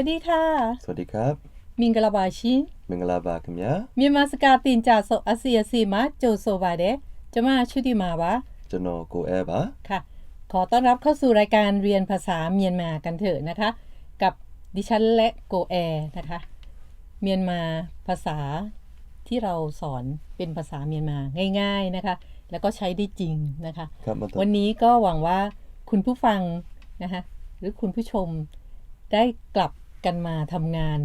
วัสดีค่ะ สวัสดีครับ มิงกลาบาชินมิงกลาบาคมยาမြန်မာစကားသင်ကြားဆိုซียအစဉ်မှာကြိုဆိုပါတယ်။ကျွန်မရှုတိမာပါကျွอပါค่ะ ขอต้อนรับเข้าสู่รายการเรียนภาษาเมียนมากันเถอะนะคะ กับดิฉันและโกแอนะคะ เมียนมาภาษาที่เราสอนเป็นภาษาเมียนมาง่าย ๆนะคะ แล้วก็ใช้ได้จริงนะคะ ครับวันนี้ก็หวังว่าคุณผู้ฟังนะคะหรือคุณผู้ชมได้กลับ กันมาทำงาน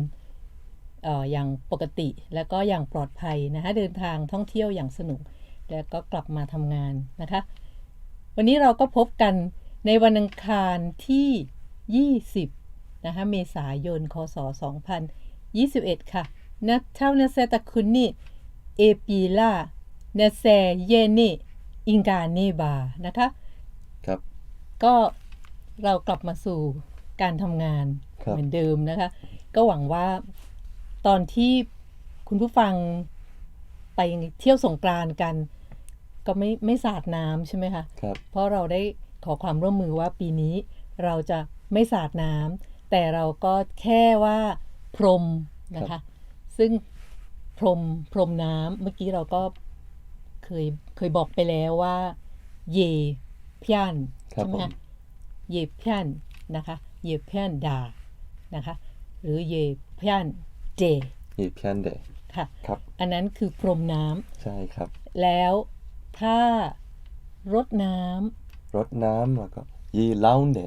เอออย่างปกติแล้วก็อย่างปลอดภัยนะคะเดินทางท่องเที่ยวอย่างสนุก แล้วก็กลับมาทำงานนะคะ วันนี้เราก็พบกันในวันอังคารที่ 20นะคะเมษายนคศ 2021 ค่ะนัทเท่านาเซตะคุณนี่เอปีลาเนเซเยเนอิงกาเนบานะคะ ครับ ก็เรากลับมาสู่การทำงานครับ เหมือนเดิมนะคะ ก็หวังว่าตอนที่คุณผู้ฟังไปเที่ยวสงกรานต์กัน ก็ไม่ไม่สาดน้ำใช่ไหมคะครับเพราะเราได้ขอความร่วมมือว่าปีนี้เราจะไม่สาดน้ำแต่เราก็แค่ว่าพรมนะคะ ซึ่งพรมพรมน้ำเมื่อกี้เราก็เคยเคยบอกไปแล้วว่า เยพยนครับใช่ไหมผมคะเยพยนนะคะ เยพยนดา นะคะ หรือเยพยนเจยีเพียนเดค่ะครับ อันนั้นคือพรมน้ำใช่ครับ แล้วถ้ารดน้ำรดน้ำแล้วก็ยีเล่าเด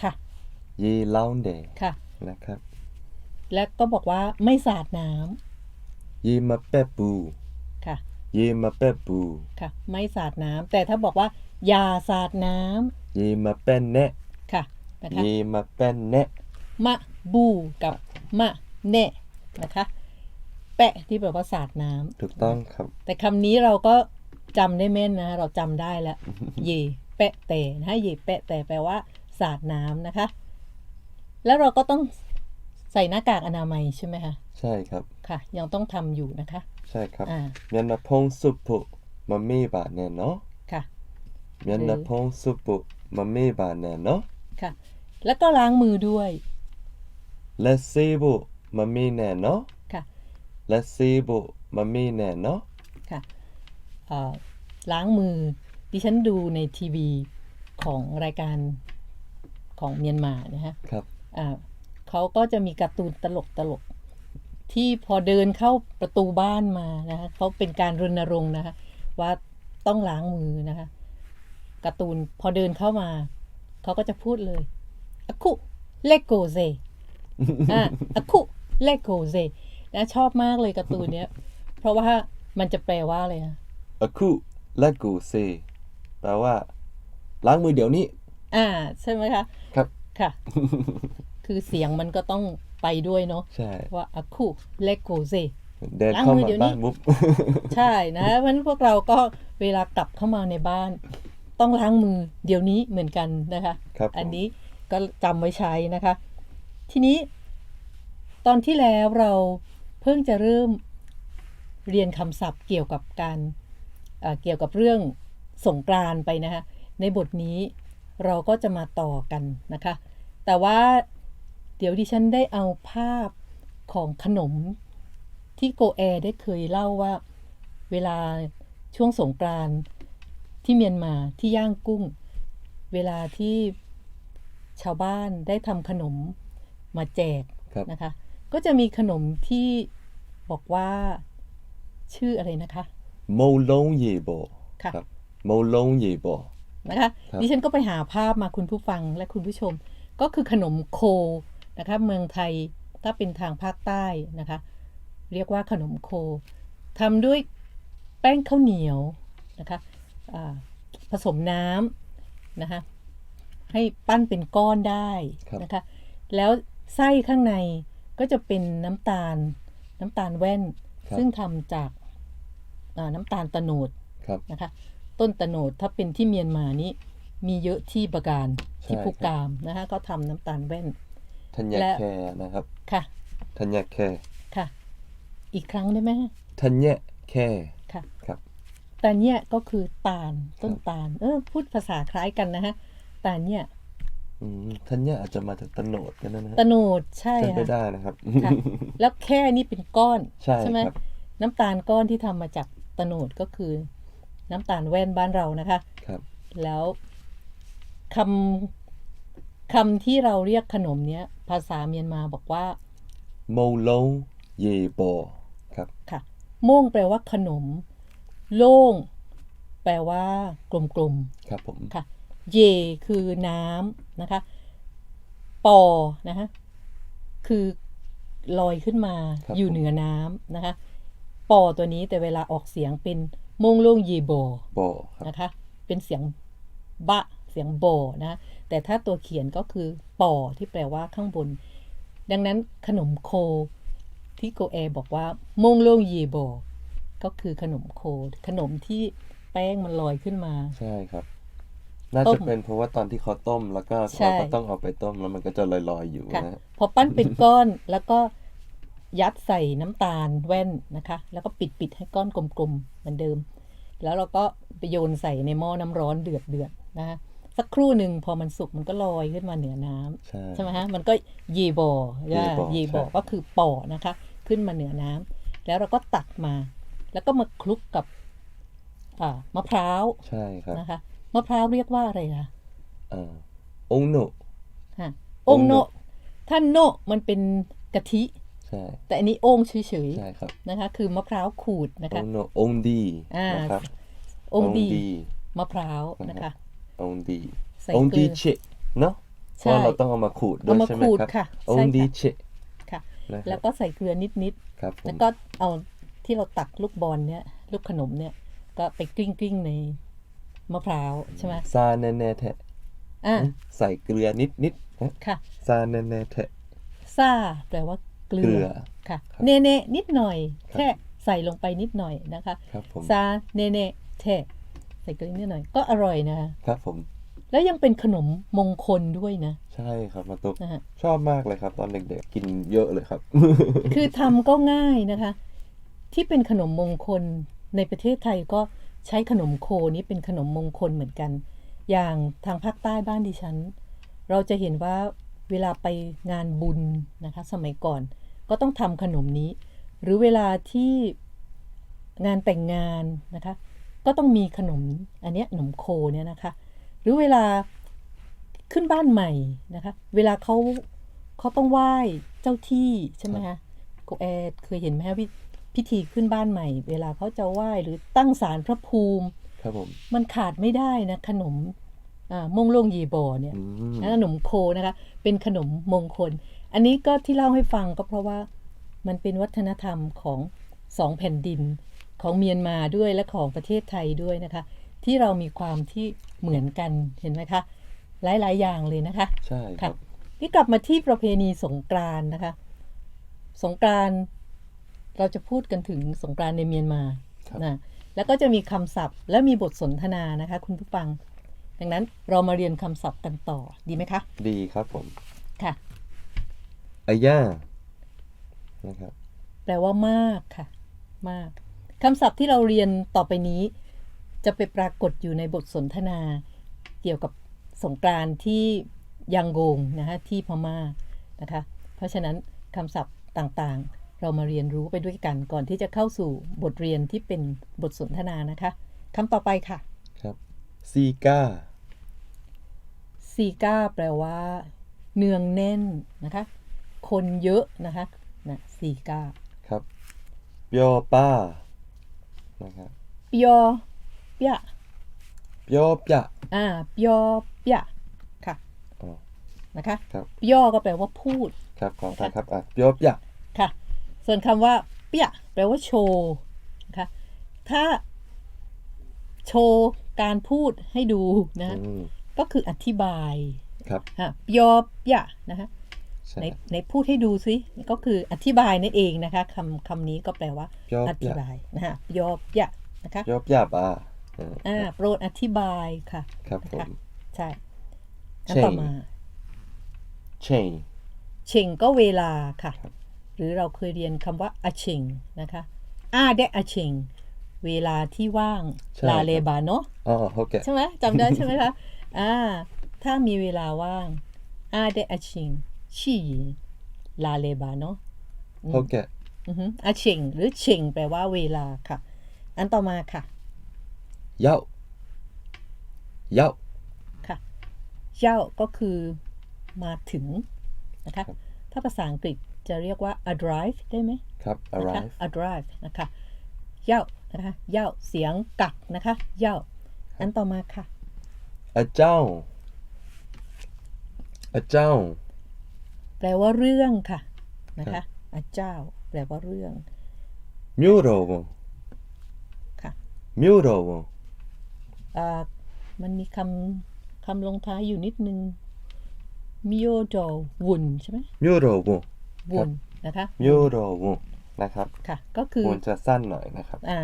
ค่ะยีเล่าเดค่ะนะครับ และก็บอกว่าไม่สาดน้ยีมาเปะปูำค่ะยีมาเปะปูค่ะ ไม่สาดน้ำแต่ถ้าบอกว่า อย่าสาดน้ยีมาเปะเนะำค่ะนะคะยีมาเปะเนะมะ บูกับมะเนะนะคะ แปะที่แปลว่าสาดน้ำ ถูกต้องครับ แต่คำนี้เราก็จำได้แม่นนะ เราจำได้แล้ว เยแปะแต่นะเยแปะแต่แปลว่าสาดน้ำนะคะ แล้วเราก็ต้องใส่หน้ากากอนามัยใช่ไหมคะ ใช่ครับ ค่ะ ยังต้องทำอยู่นะคะ ใช่ครับอ่า เมียนนาพงสุปุมามีบาแน่เนาะค่ะ เมียนนาพงสุปุมามีบาแน่เนาะค่ะ แล้วก็ล้างมือด้วย และซีบุมามีแน่เนาะค่ะและซีบุมามีแน่เนาะค่ะเอ่อล้างมือดิฉันดูในทีวีของรายการของเมียนมานะฮะครับอ่าเขาก็จะมีการ์ตูนตลกตลกๆที่พอเดินเข้าประตูบ้านมานะคะเขาเป็นการรณรงค์นะคะว่าต้องล้างมือนะคะการ์ตูนพอเดินเข้ามา เขาก็จะพูดเลยอะคุเลโกเซ อะอะคุเลโกเซนะชอบมากเลยการ์ตูนเนี้ย เพราะว่ามันจะแปลว่าอะไรนะอะคุและกูเซแปลว่า ล้างมือเดี๋ยวนี้ อ่า ใช่ไหมคะ ครับ ค่ะ คือเสียงมันก็ต้องไปด้วยเนาะใช่ว่าอะคุเลโกเซเดินล้างเข้ามือมาเดี๋ยวนี้บ้านปุ๊บใช่นะเพราะฉะนั้นพวกเราก็เวลากลับเข้ามาในบ้าน ต้องล้างมือเดี๋ยวนี้เหมือนกันนะคะครับผมอันนี้ก็จำไว้ใช้นะคะ ทีนี้ ตอนที่แล้วเราเพิ่งจะเริ่มเรียนคำศัพท์เกี่ยวกับการเอ่อเกี่ยวกับเรื่องสงกรานไปนะคะในบทนี้เราก็จะมาต่อกันนะคะ แต่ว่าเดี๋ยวดิฉันได้เอาภาพของขนมที่โกแอได้เคยเล่าว่าเวลาช่วงสงกรานที่เมียนมาที่ย่างกุ้ง เวลาที่ชาวบ้านได้ทำขนม มาแจกครับนะคะ ก็จะมีขนมที่บอกว่าชื่ออะไรนะคะโมลงเยโบค่ะครับโมลงเยโบนะคะครับดิฉันก็ไปหาภาพมาคุณผู้ฟังและคุณผู้ชม ก็คือขนมโคนะคะเมืองไทยถ้าเป็นทางภาคใต้นะคะ เรียกว่าขนมโคทำด้วยแป้งข้าวเหนียวนะคะอ่าผสมน้ำนะคะให้ปั้นเป็นก้อนได้ครับนะคะ แล้ว ไส้ข้างในก็จะเป็นน้ำตาล น้ำตาลแว่น ครับ ซึ่งทำจากอ่าน้ำตาลตะโนดครับ นะคะ ต้นตะโนดถ้าเป็นที่เมียนมานี่มีเยอะที่บาการที่ใช่ภูกามนะคะก็ทำน้ำตาลแว่น ธัญญาและ แคนะครับค่ะธัญญาแคค่ะ อีกครั้งได้ไหมธัญญาแค ค่ะครับ แต่เนี่ยก็คือตาลต้นครับตาล เออพูดภาษาคล้ายกันนะฮะตาลเนี่ย อืมธัญญาอาจจะมาจากตะโหนดกันนะนะตะโนดใช่เป็นไปค่ะได้นะครับ ค่ะแล้วแค่นี่เป็นก้อน ใช่ไหมครับ น้ำตาลก้อนที่ทำมาจากตะโนดก็คือ น้ำตาลแว่นบ้านเรานะคะ ครับ แล้วคำคำที่เราเรียกขนมเนี้ย ภาษาเมียนมาบอกว่า โมลงเยโบครับ ค่ะโม่งแปลว่าขนม โล่ง แปลว่ากลมครับผม ๆค่ะ เยคือน้ำนะคะ ปอนะคะคือลอยขึ้นมาอยู่เหนือน้ำนะคะ ปอตัวนี้แต่เวลาออกเสียงเป็นโม่งโล่งเยโบโบครับ นะคะ เป็นเสียงบะ เสียงโบนะ แต่ถ้าตัวเขียนก็คือปอที่แปลว่าข้างบน ดังนั้นขนมโคที่โกแอบอกว่าโมงโลงเยโบ ก็คือขนมโค ขนมที่แป้งมันลอยขึ้นมา ใช่ครับ น่าต้จะมเป็นเพราะว่าตอนที่เขาต้มแล้วก็ใช่ เราก็ต้องเอาไปต้มแล้วมันก็จะลอยๆอยู่ค่ะนะฮะพอปั้นเป็นก้อนแล้วก็ยัดใส่น้ำตาลแว่นนะคะ แล้วก็ปิดปิดให้ก้อนกลมๆเหมือนเดิม แล้วเราก็ไปโยนใส่ในหม้อน้ำร้อนเดือดเดือดๆนะคะสักครู่หนึ่งพอมันสุกมันก็ลอยขึ้นมาเหนือน้ำ ใช่ ใช่ไหมฮะ มันก็เยบอเยบอเยบอใช่ ก็คือป่อนะคะ ขึ้นมาเหนือน้ำแล้วเราก็ตักมา แล้วก็มาคลุกกับอ่ามะพร้าวใช่ครับ นะคะ มะพร้าวเรียกว่าอะไรคะอ่าองโนฮะอองงโนโนถ้าโนมันเป็นกะทิ ใช่ แต่อันนี้โองเฉยใช่ครับๆนะคะ คือมะพร้าวขูดนะอคะ งโนองดีอ่านนะครับองดีดีมะพร้าวนะนะคะฮะองดีใส่องเกลืดีอเชะเนาะเพใช่ราะเราต้องเอามาขูดด้วยเอามาใช่ไหมขูดครับค่ะองใช่ดีค่ะเชะค่ะ นะคแล้รัวบก็ใส่เกลือนิดๆครับผมแล้วก็เอาที่เราตักลูกบอลเนี่ย ลูกขนมเนี่ย ก็ไปกลิ้งกลิ้งๆใน มะพร้าวใช่ไหมซาแน่แน่ๆแทะอะใส่เกลือนิดนิดๆนะค่ะซาแน่แน่ๆแทะซาแปลว่าเกลืเกลืออค่ะครับเนเน่นิดหน่อยครับแค่ใส่ลงไปนิดหน่อยนะคะครับผมซาเนเน่แทะใส่เกลือนิดหน่อยก็อร่อยนะคะครับผมแล้วยังเป็นขนมมงคลด้วยนะ ใช่ครับมาตุกนะฮะชอบมากเลยครับ ตอนเด็กๆกินเยอะเลยครับ คือทำก็ง่ายนะคะ ที่เป็นขนมมงคลในประเทศไทยก็ ใช้ขนมโคนี้เป็นขนมมงคลเหมือนกัน อย่างทางภาคใต้บ้านดิฉัน เราจะเห็นว่าเวลาไปงานบุญนะคะ สมัยก่อน ก็ต้องทำขนมนี้ หรือเวลาที่งานแต่งงานนะคะ ก็ต้องมีขนมอันเนี้ยขนมโคเนี่ยนะคะ หรือเวลาขึ้นบ้านใหม่นะคะ เวลาเขาเขาต้องไหว้เจ้าที่ใช่ไหมคะโกแอดเคยเห็นไหมคะ พิพิธีขึ้นบ้านใหม่ เวลาเขาจะไหว้หรือตั้งศาลพระภูมิ ครับผม มันขาดไม่ได้นะขนมอ่ามงลงยีบอเนี่ยอืมนะขนมโคนะคะเป็นขนมมงคล อันนี้ก็ที่เล่าให้ฟังก็เพราะว่ามันเป็นวัฒนธรรมของสองแผ่นดินของเมียนมาด้วยและของประเทศไทยด้วยนะคะ ที่เรามีความที่เหมือนกันเห็นไหมคะ หลาย ๆ อย่างเลยนะคะ ใช่คค่ะรับนี่กลับมาที่ประเพณีสงกรานต์นะคะ สงกรานต์ เราจะพูดกันถึงสงกรานต์ในเมียนมาครับนะแล้วก็จะมีคำศัพท์ และมีบทสนทนานะคะ คุณผู้ฟัง ดังนั้นเรามาเรียนคำศัพท์กันต่อดีไหมคะ ดีครับผม ค่ะอาย่านะครับแปลว่ามากค่ะ มากคำศัพท์ที่เราเรียนต่อไปนี้ จะไปปรากฏอยู่ในบทสนทนา เกี่ยวกับสงกรานต์ที่ยังโกงนะคะที่พม่านะคะ เพราะฉะนั้นคำศัพท์ต่างๆ เรามาเรียนรู้ไปด้วยกันก่อนที่จะเข้าสู่บทเรียนที่เป็นบทสนทนานะคะคำต่อไปค่ะ ครับซีก้าซีก้าแปลว่า เนืองแน่นนะคะ คนเยอะนะคะนะซีก้าครับเปียวป้านะครับเปียอเปียเปียวปะอ่าเปียอเปียค่ะอ๋อนะคะครับเปียอก็แปลว่าพูดครับขอทานครับอะเปียวปะค่ะ ส่วนคำว่าเปียแปลว่าโชว์นะคะถ้าโชว์การพูดให้ดูนะอืมก็คืออธิบายครับฮะเปียอเปียนะคะใช่ในในพูดให้ดูซิก็คืออธิบายนั่นเองนะคะคำคำนี้ก็แปลว่าเปียวอธิปะบายนะฮะยอบยะนะคะเปียวปะป้าอืมอ่าโปรดอธิบายค่ะครับผมใช่อันเช่งต่อมาเชงเชงก็เวลาค่ะครับ หรือเราเคยเรียนคำว่าอาเชงนะคะอาเดอาเชงเวลาที่ว่างลาเลบาเนาะอ๋อโอเคใช่ไหมจำได้ใช่ไหมคะอ่าถ้ามีเวลาว่างอาเดอาเชงชีลาเลบาเนาะโอเคอือฮึอาเชงหรือเชงแปลว่าเวลาค่ะ อันต่อมาค่ะเย้าเย้าค่ะเจ้าก็คือมาถึงนะคะครับถ้าภาษาอังกฤษ จะเรียกว่า arrive ได้ไหมครับนะคะ arrive arrive นะคะเย้านะคะเย้าเสียงกักนะคะเย้าอันต่อมาค่ะอาเจ้าอาเจ้า แปลว่าเรื่องค่ะนะคะอาเจ้า แปลว่าเรื่องมิวโรวค่ะมิวโรวอ่ามันมีคำคำลงท้ายอยู่นิดนึงมิโอโดวุนใช่ไหมมิวโรว วุนนะคะมิวโรวนะครับ ค่ะ ก็คือมันจะสั้นหน่อยนะครับ อ่า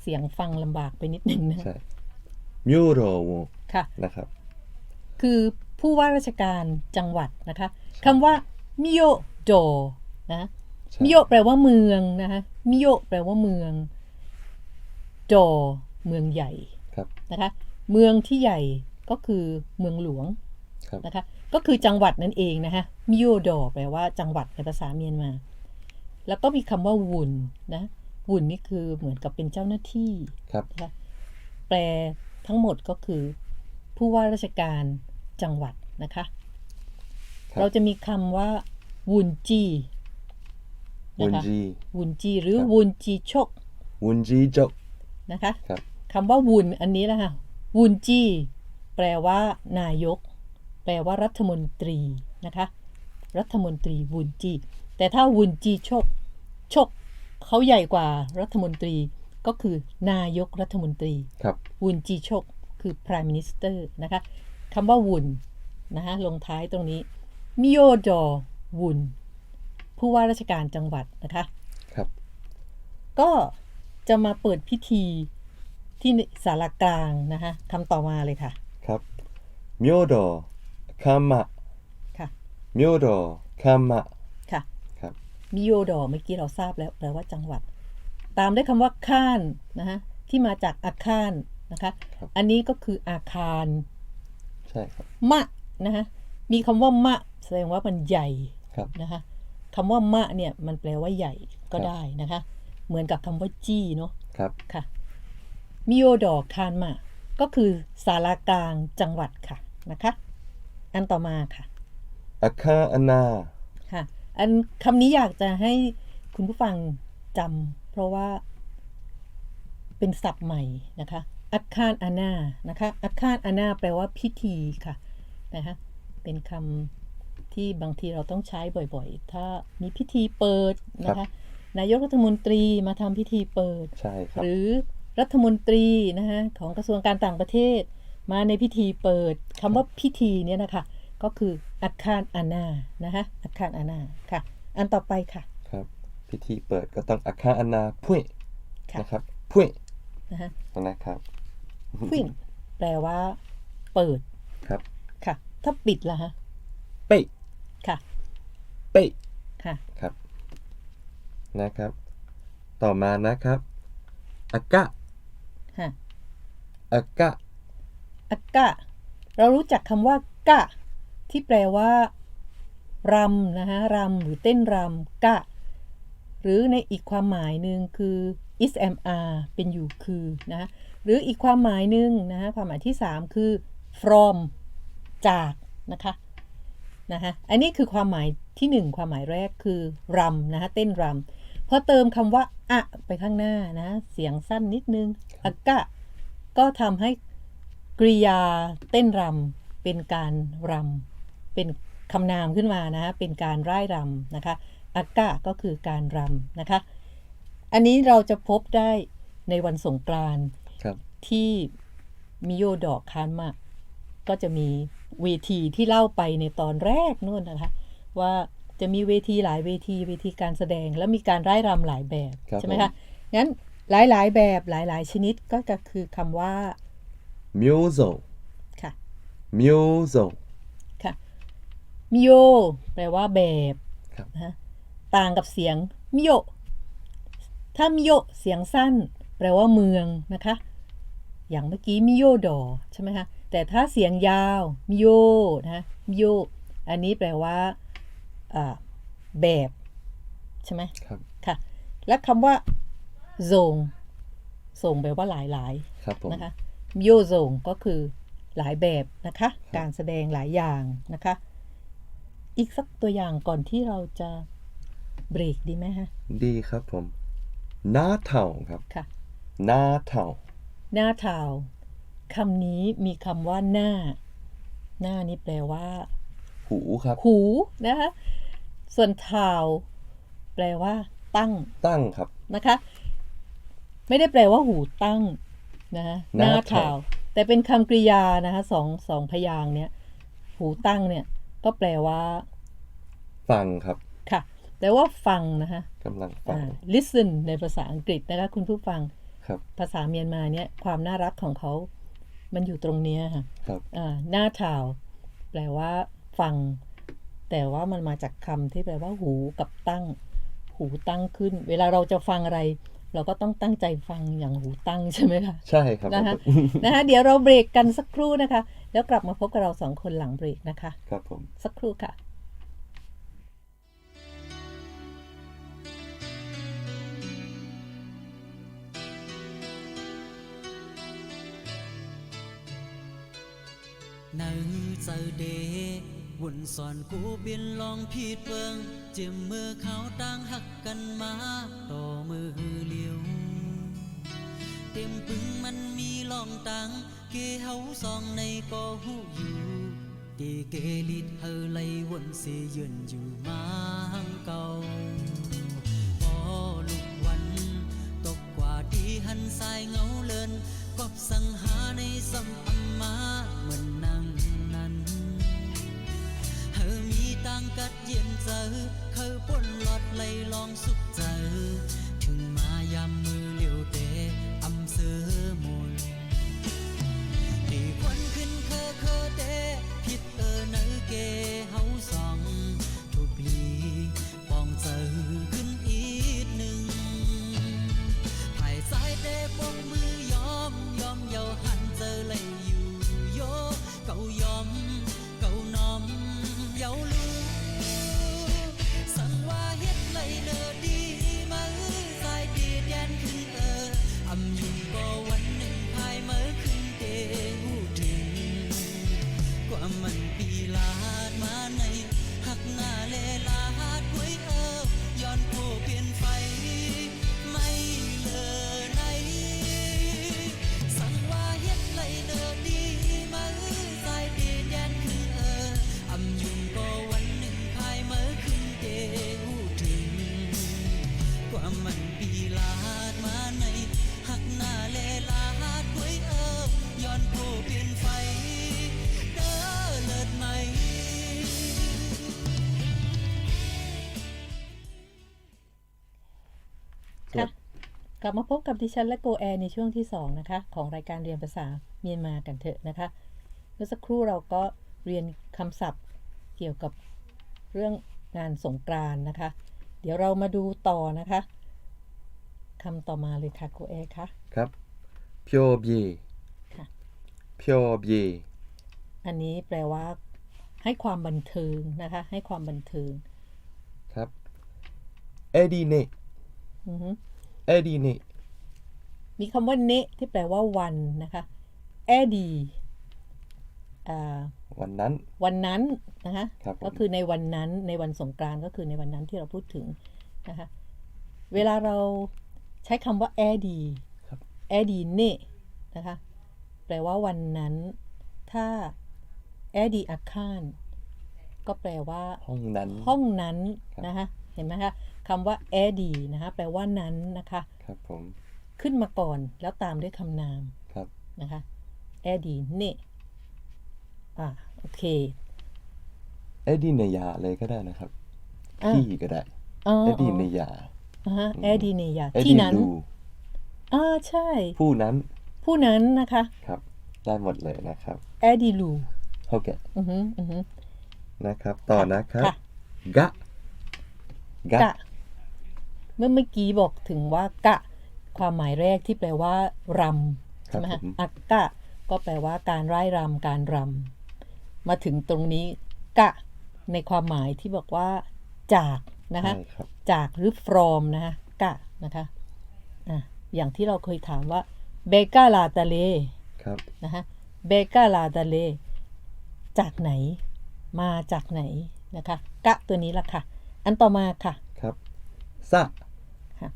เสียงฟังลำบากไปนิดนึงนะใช่มิวโรวค่ะนะครับ คือผู้ว่าราชการจังหวัดนะคะคำว่ามิโยโดนะใช่มิโยแปลว่าเมืองนะคะมิโยแปลว่าเมืองโดเมืองใหญ่ครับนะคะ เมืองที่ใหญ่ก็คือเมืองหลวงครับนะคะ ก็คือจังหวัดนั่นเองนะคะมิโยโดแปลว่าจังหวัดในภาษาเมียนมา แล้วก็มีคำว่าวุนนะวุนนี่คือเหมือนกับเป็นเจ้าหน้าที่ครับนะคะแปลทั้งหมดก็คือผู้ว่าราชการจังหวัดนะคะครับเราจะมีคำว่าวุนจีวุนนะคะจี วุนจีหรือครับ วุนจีชกวุนจีจก นะคะครับ คำว่าวุนอันนี้แหละค่ะวุนจีแปลว่านายก แปลว่ารัฐมนตรีนะคะ รัฐมนตรีวุนจี แต่ถ้าวุนจีชกชกเขาใหญ่กว่ารัฐมนตรีก็คือนายกรัฐมนตรีครับวุนจีชกคือ prime minister นะคะคำว่าวุนนะคะลงท้ายตรงนี้มิโยดอวุนผู้ว่าราชการจังหวัดนะคะครับ ก็จะมาเปิดพิธีที่สารกลางนะคะคำต่อมาเลยค่ะครับมิวโด คามะค่ะ มิวโดคามะ ค่ะครับ มิโยดอเมื่อกี้เราทราบแล้วแปลว่าจังหวัด ตามด้วยคำว่าข้านนะคะที่มาจากอาคารนะคะ ครับ อันนี้ก็คืออาคาร ใช่ครับ มะนะคะมีคำว่ามะ แสดงว่ามันใหญ่ครับ นะคะคำว่ามะเนี่ยมันแปลว่าใหญ่ก็ครับ ได้นะคะ เหมือนกับคำว่าจี้เนาะครับ ค่ะมิโยดอคานมะ ก็คือสารากลางจังหวัดค่ะนะคะ อันต่อมาค่ะอาคาอานาค่ะ อันคำนี้อยากจะให้คุณผู้ฟังจำเพราะว่าเป็นศัพท์ใหม่นะคะอาคารอาณานะคะอาคารอาณาแปลว่าพิธีค่ะนะคะเป็นคำที่บางทีเราต้องใช้บ่อยๆ ถ้ามีพิธีเปิดนะคะนายกรัฐมนตรีมาทำพิธีเปิดใช่ครับหรือรัฐมนตรีนะคะของกระทรวงการต่างประเทศ มาในพิธีเปิดคำว่าพิธีเนี่ยนะคะ ก็คืออาคารอาณานะคะอาคารอาณาค่ะ อันต่อไปค่ะ ครับ พิธีเปิดก็ต้องอาคาอานาพุ้ยค่ะนะครับพุ้ยนะคะนะครับฟินแปลว่า เปิดครับค่ะ ถ้าปิดล่ะฮะเป้ยค่ะเป้ยค่ะ ครับนะครับ ต่อมานะครับอากะฮะอากะ อากะ เรารู้จักคำว่ากะ ที่แปลว่ารำนะคะรำหรือเต้นรำกะ หรือในอีกความหมายหนึ่งคือ is am are เป็นอยู่คือนะหรืออีกความหมายหนึ่งนะความหมายที่ 3 คือ from จากนะคะนะคะอันนี้คือความหมายที่ 1 ความหมายแรกคือรำนะคะเต้นรำพอเติมคำว่าอะไปข้างหน้านะเสียงสั้นนิดนึงอากะ ก็ทำให้ กริยาเต้นรำเป็นการรำเป็นคำนามขึ้นมานะคะเป็นการร่ายรำนะคะอากะก็คือการรำนะคะ อันนี้เราจะพบได้ในวันสงกรานต์ครับที่มิโยดอกคานมะก็จะมีเวทีที่เล่าไปในตอนแรกนู่นนะคะ ว่าจะมีเวทีหลายเวทีเวทีการแสดงแล้วมีการร่ายรำหลายแบบครับใช่ไหมผมคะงั้นหลายๆ แบบหลาย ๆ ชนิดก็จะคือคำว่า musel ค่ะ musel ค่ะมิโยแปลว่าแบบครับ นะฮะต่างกับเสียงมิโยถ้ามิโยเสียงสั้น แปลว่าเมืองนะคะ อย่างเมื่อกี้มิโยดอใช่ไหมคะ แต่ถ้าเสียงยาวมิโยนะมิโยอันนี้แปลว่าอ่าแบบใช่ไหม ครับ ค่ะ และคำว่า zone ส่งแปลว่าหลาย ครับผม ๆ นะคะ โยโซงก็คือหลายแบบนะคะ การแสดงหลายอย่างนะคะ อีกสักตัวอย่างก่อนที่เราจะเบรกดีไหมฮะ ดีครับผมหน้าเท่าครับค่ะหน้าเท่าหน้าเทาคำนี้มีคำว่าหน้า หน้านี่แปลว่า หูครับ หูนะคะส่วนเทาแปลว่า ตั้งตั้งครับนะคะ ไม่ได้แปลว่าหูตั้ง นะคะหหน้าน้าเทาเทาแต่เป็นคำกริยานะคะสองสองพยางค์เนี้ยหูตั้งเนี่ย ก็แปลว่า ฟังครับค่ะแปลว่าฟังนะคะกำลังฟังอ่า listen ในภาษาอังกฤษนะคะคุณผู้ฟังครับภาษาเมียนมาเนี่ยความน่ารักของเขา มันอยู่ตรงเนี้ยค่ะครับอ่าหน้าเทาแปลว่า ฟัง แต่ว่ามันมาจากคำที่แปลว่า หูกับตั้ง หูตั้งขึ้น เวลาเราจะฟังอะไร เราก็ต้องตั้งใจฟังอย่างหูตั้งใช่ไหมคะใช่ครับนะคะผมนะคะเดี๋ยวเราเบรกกันสักครู่นะคะ แล้วกลับมาพบกับเราสองคนหลังเบรกนะคะ ครับผมสักครู่ค่ะនៅទៅ บุญสอนกูบินลองผิดเบิงเจิมมือเขาต่างหักกันมาต่อมือเลียวเต็มปึงมันมีลองตังเกเฮาซองในก็หูอยู่ตีเกลิดเฮอไลวนเสิยืนอยู่มาหังเก่าพอลุกวัน ตกกว่าที่หันสายเงาเลินกอบสังหาในสำอัมมาเหมือน มีตังกัดเย็นเจอเคยปนหลอดไหลลองสุขเจอ ถึงมายามมือเลียวเตะอำเสือมนดีควันขึ้นเคอเคอเตะผิดเออเนเกเฮาสองทุกลีปองเจอขึ้นอีกหนึ่งภายสายเตะปงมือ กลับมาพบกับดิฉันและโกแอร์ในช่วงที่ 2 นะคะ ของรายการเรียนภาษาเมียนมากันเถอะนะคะเมื่อสักครู่เราก็เรียนคำศัพท์เกี่ยวกับเรื่องงานสงกรานต์นะคะ เดี๋ยวเรามาดูต่อนะคะคำต่อมาเลยค่ะโกแอร์คะครับเพียวเบี ค่ะเพียวเบี อันนี้แปลว่า ให้ความบันเทิงนะคะ ให้ความบันเทิงครับ เอดีเนอือฮึ เอดีเนมีคำว่าเนะที่แปลว่าวันนะคะแอดีอ่าวันนั้น วันนั้นนะคะครับผมก็คือในวันนั้นในวันสงกรานต์ก็คือในวันนั้นที่เราพูดถึงนะคะเวลาเราใช้คำว่าแอดีครับแอดีเน่นะคะแปลว่าวันนั้น ถ้าแอดีอาคาร ก็แปลว่า ห้องนั้น ห้องนั้นครับนะคะเห็นไหมคะคำว่าแอดีนะคะแปลว่านั้นนะคะ ครับผม ขึ้นมาก่อนแล้วตามด้วยคำนาม ครับ นะคะแอดีเน่อ่าโอเคเอ็ดดี้เนยาเลยก็ได้นะครับอ่าที่ก็ได้อ๋อเอ็ดดี้เนยาอ่าฮะแอดีเนียเอ็ดที่ดี้นั้นลูอ่าใช่ ผู้นั้น ผู้นั้นนะคะ ครับ ได้หมดเลยนะครับแอดีลูโอเคอือฮึอือฮึ นะครับ ต่อนะครับ ค่ะ กะ กะ กะ เมื่อเมื่อกี้บอกถึงว่ากะ ความหมายแรกที่แปลว่ารำครัใช่บไหมผฮะมอักกะ ก็แปลว่าการไร้รำการรำมาถึงตรงนี้ กะ ในความหมายที่บอกว่า จากนะคะ ใช่ครับ จากหรือ from นะคะกะนะคะอะอย่างที่เราเคยถามว่าเบกาลาตาเลครับ นะคะเบกาลาตาเลจากไหน มาจากไหนนะคะ กะตัวนี้ละค่ะ อันต่อมาค่ะ ครับสะค่ะ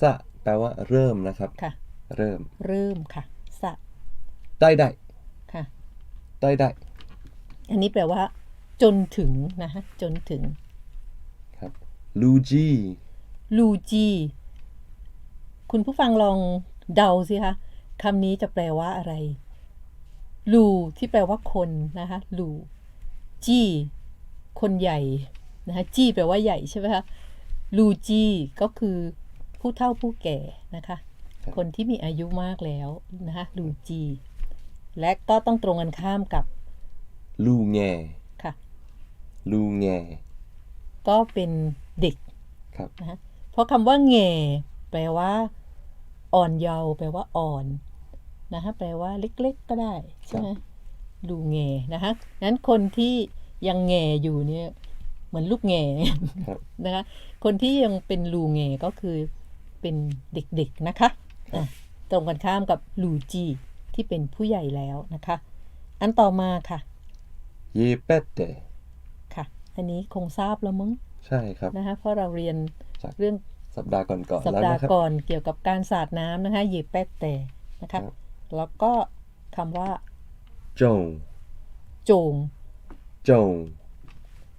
สะแปลว่าเริ่มนะครับ ค่ะ เริ่ม เริ่มค่ะ สะ ได้ได้ค่ะ ได้ได้ อันนี้แปลว่า จนถึงนะคะจนถึง ครับ ลูจี ลูจี คุณผู้ฟังลองเดาสิคะคำนี้จะแปลว่าอะไร ลูที่แปลว่าคนนะคะลูจีคนใหญ่นะคะจีแปลว่าใหญ่ใช่ไหมคะลูจีก็คือผู้เฒ่าผู้แก่นะคะ คนที่มีอายุมากแล้วนะคะลูจีและก็ต้องตรงกันข้ามกับลูแงค่ะลูแงก็เป็นเด็กครับนะฮะเพราะคำว่าแง่แปลว่า อ่อนเยาว์แปลว่าอ่อน นะฮะแปลว่าเล็กๆก็ได้ใช่ไหมดูแง่นะคะนั้นคนที่ยังแง่อยู่เนี่ยเหมือนลูกแง่ครับนะคะคนที่ยังเป็นลูแง่ก็คือเป็นเด็กๆนะคะอะตรงกันข้ามกับลูจีที่เป็นผู้ใหญ่แล้วนะคะ อันต่อมาค่ะเยเปตเตค่ะ อันนี้คงทราบแล้วมั้งใช่ครับนะคะเพราะเราเรียนจากเรื่องสัปดาห์ก่อนๆสัปแล้วดาห์นะครับก่อนเกี่ยวกับการสาดน้ำนะคะหยิบแป๊ดแต่นะคะครับ แล้วก็คำว่าจงโจงจง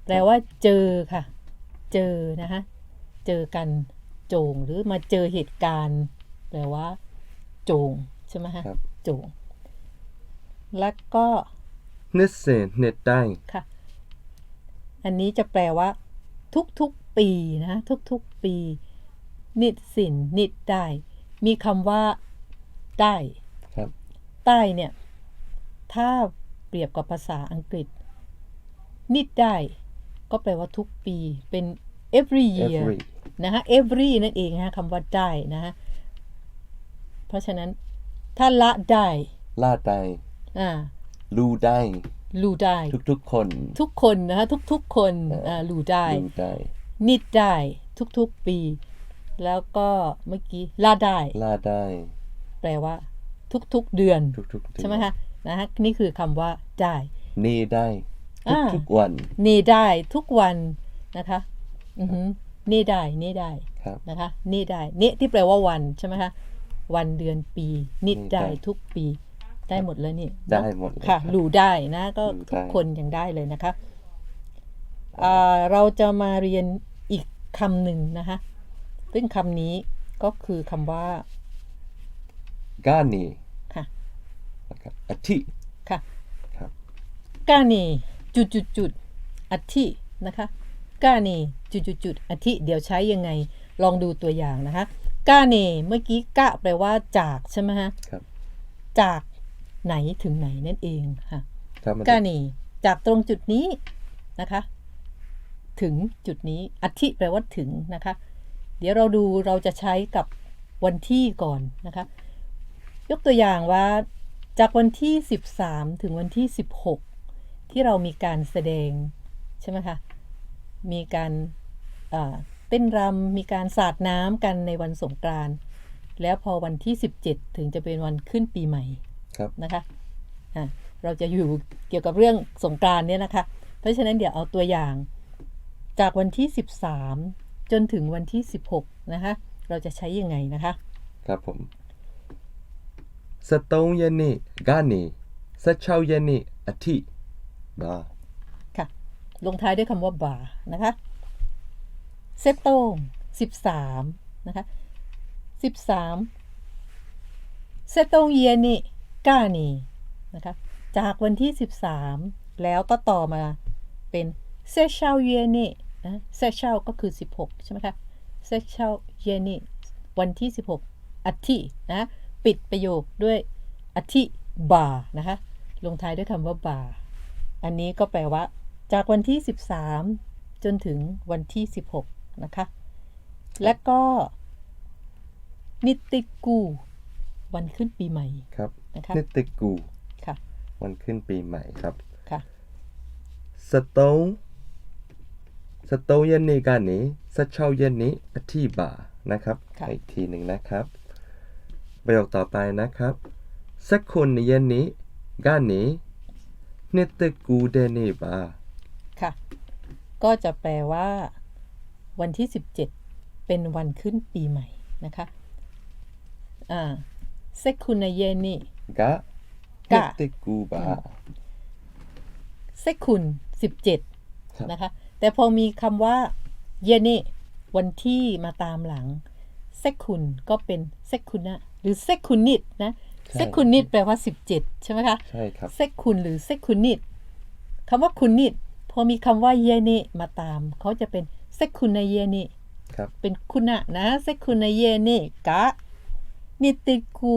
แปลว่าเจอค่ะ เจอนะคะเจอกันโจงหรือมาเจอเหตุการณ์ แปลว่าโจงใช่ไหมฮะครับโจงแล้วก็เนสเซเนตได้ค่ะ อันนี้จะแปลว่า ทุกๆปีนะทุกๆปี นิดสินนิดได้ มีคำว่าได้ครับ ใต้เนี่ย ถ้าเปรียบกับภาษาอังกฤษ นิดได้ก็แปลว่าทุกปีเป็น every year every นะฮะ every นั่นเองนะฮะคำว่าได้นะฮะเพราะฉะนั้นถ้าละได้ลาดได้อ่าลูได้ลูได้ ทุกๆคน ทุกคนนะฮะทุกๆคนอ่าลูได้ลูได้ นิดได้ทุกๆปี แล้วก็เมื่อกี้ละได้ลาดได้ แปลว่า ทุกๆเดือนทุกๆเดือนใช่ไหมคะนะฮะนี่คือคำว่าได้เนได้อ่าทุกๆวันนี่ได้ทุกวันนะคะอือหือนี่ได้นี่ได้ครับนะคะนี่ได้นี่ที่แปลว่าวันใช่ไหมคะวันเดือนปีนิดนี่ได้ได้ทุกปีได้หมดเลยนี่ได้หมดเลยค่ะครับหลูได้นะก็หลู่ได้ทุกคนยังได้เลยนะคะอ่าเราจะมาเรียนอีกคำหนึ่งนะคะซึ่งคำนี้ก็คือคำว่า กานีค่ะนะครับอาทิค่ะครับกาเนจุดจุดจุดอธินะคะกาเนจุดจุดจุดอธิเดี๋ยวใช้ยังไงลองดูตัวอย่างนะคะกาเนเมื่อกี้กะแปลว่าจากใช่ไหมฮะครับ จากไหนถึงไหนนั่นเองค่ะครับมันกาเนจากตรงจุดนี้นะคะ ถึงจุดนี้อธิแปลว่าถึงนะคะ เดี๋ยวเราดูเราจะใช้กับวันที่ก่อนนะคะ ยกตัวอย่างว่าจากวันที่ 13 ถึงวันที่ 16 ที่เรามีการแสดง ใช่ไหมคะ มีการเอ่อเต้นรำมีการสาดน้ำกันในวันสงกรานต์แล้วพอวันที่ 17 ถึงจะเป็นวันขึ้นปีใหม่ครับนะคะอะเราจะอยู่เกี่ยวกับเรื่องสงกรานต์เนี่ยนะคะ เพราะฉะนั้นเดี๋ยวเอาตัวอย่างจากวันที่ 13 จนถึงวันที่ 16 นะคะ เราจะใช้ยังไงนะคะ ครับผม 13ရက်နေ့ကနေ16ရက်နေ့အထိပါ ค่ะ ลงท้ายด้วยคำว่าบ่านะคะเซตโต้ง13 นะคะ 13 เซตโต้งเยนิก้านีนะคะ จากวันที่ 13 แล้วก็ต่อมาเป็นเซเชาเยนินะเซเชาก็คือ 16 ใช่ไหมคะเซเชาเยนิวันที่ 16อาทินะ ปิดประโยคด้วยอธิบานะคะ ลงท้ายด้วยคำว่าบา อันนี้ก็แปลว่า จากวันที่ 13 จนถึงวันที่ 16 นะคะ และก็นิติกู วันขึ้นปีใหม่ครับนะะนิติกูค่ะ วันขึ้นปีใหม่ครับค่ะสตูสตเยนนี้กันนี้สช้าเยนนี้อธิบานะครับ อีกทีหนึ่งนะครับ ประโยคต่อไปนะครับสักคนเย็นนี้ก้านนี้เนตกูเดนีบาค่ะ ก็จะแปลว่า วันที่ 17 เป็นวันขึ้นปีใหม่นะคะอ่าเซคุนเยนิกะกะเนตกูบาเซคุนสิบเจ็ดนะคะ แต่พอมีคำว่า เยนนี้วันที่มาตามหลัง เซคุนก็เป็นเซคุนะหรือเซคุนิดนะใช่เซคุนิดแปลว่า 17 ใช่ไหมคะใช่ครับเซกคุณหรือเซกคุณนิดคำว่าคุณนิดพอมีคำว่าเยเนมาตาม เขาจะเป็นเซกคุณในเยเนครับเป็นคุณะนะเซกคุณในเยเนกะนิติกู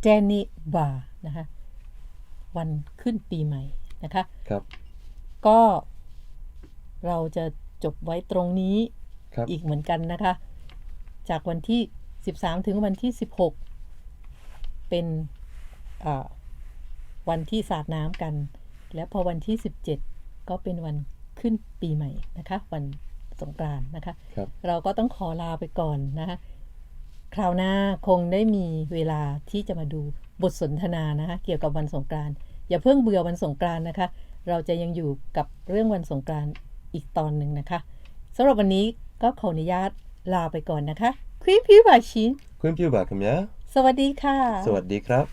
เจนิบานะคะวันขึ้นปีใหม่นะคะครับก็เราจะจบไว้ตรงนี้ครับอีกเหมือนกันนะคะ จากวันที่ 13 ถึงวันที่ 16 เป็นอ่าวันที่สาดน้ำกัน แล้วพอวันที่ 17 ก็เป็นวันขึ้นปีใหม่นะคะ วันสงกรานต์นะคะครับเราก็ต้องขอลาไปก่อนนะคะคราวหน้าคงได้มีเวลาที่จะมาดูบทสนทนานะคะเกี่ยวกับวันสงกรานต์อย่าเพิ่งเบื่อวันสงกรานต์นะคะ เราจะยังอยู่กับเรื่องวันสงกรานต์อีกตอนหนึ่งนะคะสำหรับวันนี้ก็ขออนุญาต ลาไปก่อนนะคะคุณพี่บาชินคุณพี่บาคำยะสวัสดีค่ะ สวัสดีครับ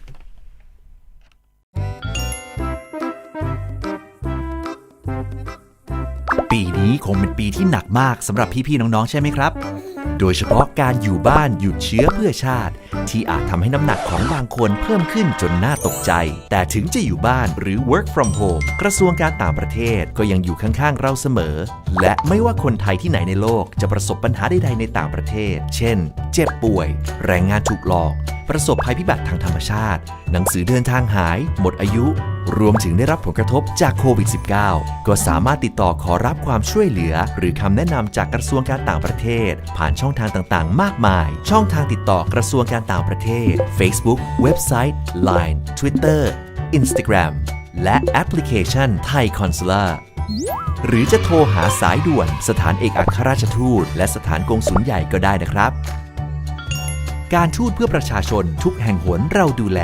ปีนี้คงเป็นปีที่หนักมากสำหรับพี่ๆน้องๆใช่ไหมครับ โดยเฉพาะการอยู่บ้านหยุดเชื้อเพื่อชาติ ที่อาจทำให้น้ำหนักของบางคนเพิ่มขึ้นจนน่าตกใจ แต่ถึงจะอยู่บ้านหรือ work from home กระทรวงการต่างประเทศก็ยังอยู่ข้างๆ เราเสมอ และไม่ว่าคนไทยที่ไหนในโลกจะประสบปัญหาใดๆในต่างประเทศ เช่น เจ็บป่วย แรงงานถูกหลอก ประสบภัยพิบัติทางธรรมชาติ หนังสือเดินทางหาย หมดอายุ รวมถึงได้รับผลกระทบจากโควิด -19 ก็สามารถติดต่อขอรับความช่วยเหลือ หรือคำแนะนำจากกระทรวงการต่างประเทศ ผ่านช่องทางต่างๆ มากมาย ช่องทางติดต่อกระทรวงการต่างประเทศ Facebook เว็บไซต์ Line Twitter Instagram และแอปพลิเคชันไทยคอนซูลาหรือจะโทรหาสายด่วน สถานเอกอัครราชทูต และสถานกงสุลใหญ่ก็ได้นะครับ การทูตเพื่อประชาชนทุกแห่งหนเราดูแล